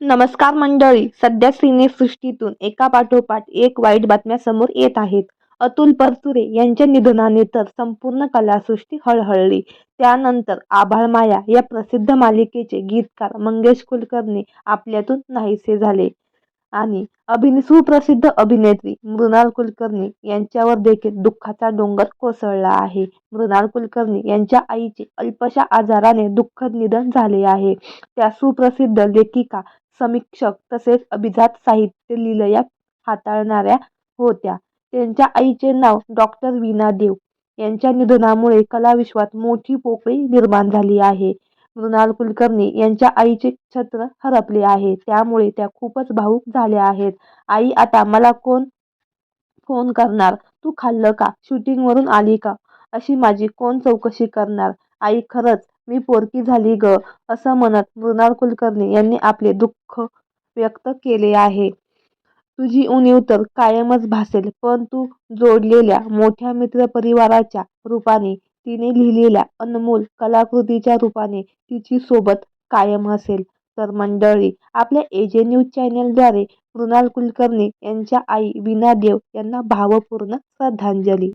नमस्कार मंडळी सध्या सिनेसृष्टीतून एका पाठोपाठ एक वाईट बातम्या समोर येत आहेत. अतुल परतुरे यांच्या निधनाने तर संपूर्ण कलासृष्टी हळहळली. त्यानंतर आभाळ माया या प्रसिद्ध मालिकेचे गीतकार मंगेश कुलकर्णी आपल्यातून नाहीसे झाले. आणि अभिने सुप्रसिद्ध अभिनेत्री मृणाल कुलकर्णी यांच्यावर देखील दुःखाचा डोंगर कोसळला आहे. मृणाल कुलकर्णी यांच्या आईचे अल्पशा आजाराने दुःखद निधन झाले आहे. त्या सुप्रसिद्ध लेखिका समीक्षक तसेच अभिजात साहित्य लिलया हाताळणाऱ्या होत्या. त्यांच्या आईचे नाव डॉक्टर वीणा देव. यांच्या निधनामुळे कलाविश्वात मोठी पोकळी निर्माण झाली आहे. मृणाल कुलकर्णी यांच्या आईचे छत्र हरपले आहे. त्यामुळे त्या खूपच भावूक झाल्या आहेत. आई आता मला कोण फोन करणार? तू खाल्लं का? शूटिंगवरून आली का? अशी माझी कोण चौकशी करणार? आई खरंच मी पोरकी झाली ग असं म्हणत मृणाल कुलकर्णी यांनी आपले दुःख व्यक्त केले आहे. तुझी उणीव तर कायमच भासेल पण तू जोडलेल्या मोठ्या मित्रपरिवाराच्या रूपाने तिने लिहिलेल्या अनमोल कलाकृतीच्या रूपाने तिची सोबत कायम असेल. तर मंडळी आपल्या एजे न्यूज चॅनलद्वारे मृणाल कुलकर्णी यांच्या आई वीणा देव यांना भावपूर्ण श्रद्धांजली.